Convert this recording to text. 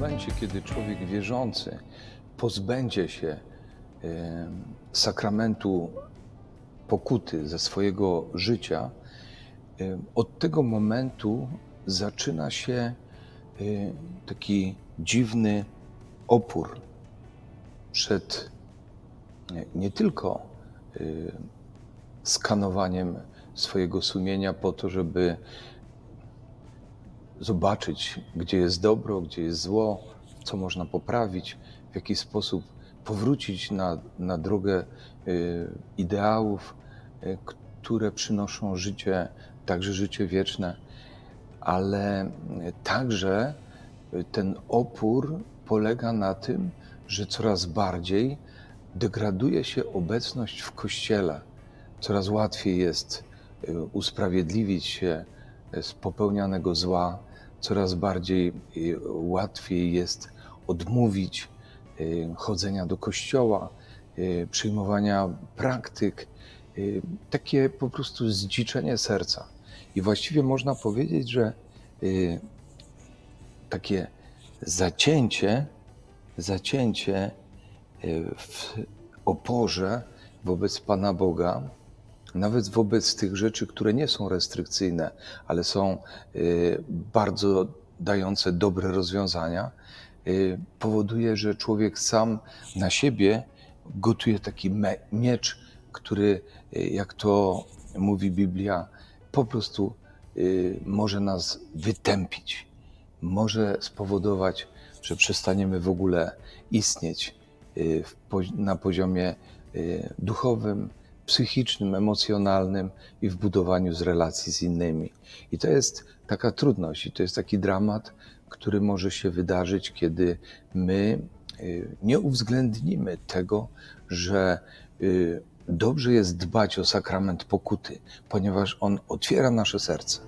momencie, kiedy człowiek wierzący pozbędzie się e, sakramentu pokuty ze swojego życia, e, od tego momentu zaczyna się e, taki dziwny opór przed nie, tylko skanowaniem swojego sumienia po to, żeby zobaczyć, gdzie jest dobro, gdzie jest zło, co można poprawić, w jaki sposób powrócić na, na drogę y, ideałów, y, które przynoszą życie, także życie wieczne, ale y, także ten opór polega na tym, że coraz bardziej degraduje się obecność w kościele. Coraz łatwiej jest usprawiedliwić się z popełnianego zła, coraz bardziej y, łatwiej jest odmówić y, chodzenia do kościoła, y, przyjmowania praktyk, takie po prostu zdziczenie serca. I właściwie można powiedzieć, że takie zacięcie, zacięcie w oporze wobec Pana Boga, nawet wobec tych rzeczy, które nie są restrykcyjne, ale są y, bardzo dające dobre rozwiązania, y, powoduje, że człowiek sam na siebie gotuje taki miecz, który, y, jak to mówi Biblia, po prostu może nas wytępić, może spowodować, że przestaniemy w ogóle istnieć na poziomie duchowym, psychicznym, emocjonalnym i w budowaniu z relacji z innymi. I to jest taka trudność, i to jest taki dramat, który może się wydarzyć, kiedy my y, nie uwzględnimy tego, że y, dobrze jest dbać o sakrament pokuty, ponieważ on otwiera nasze serce.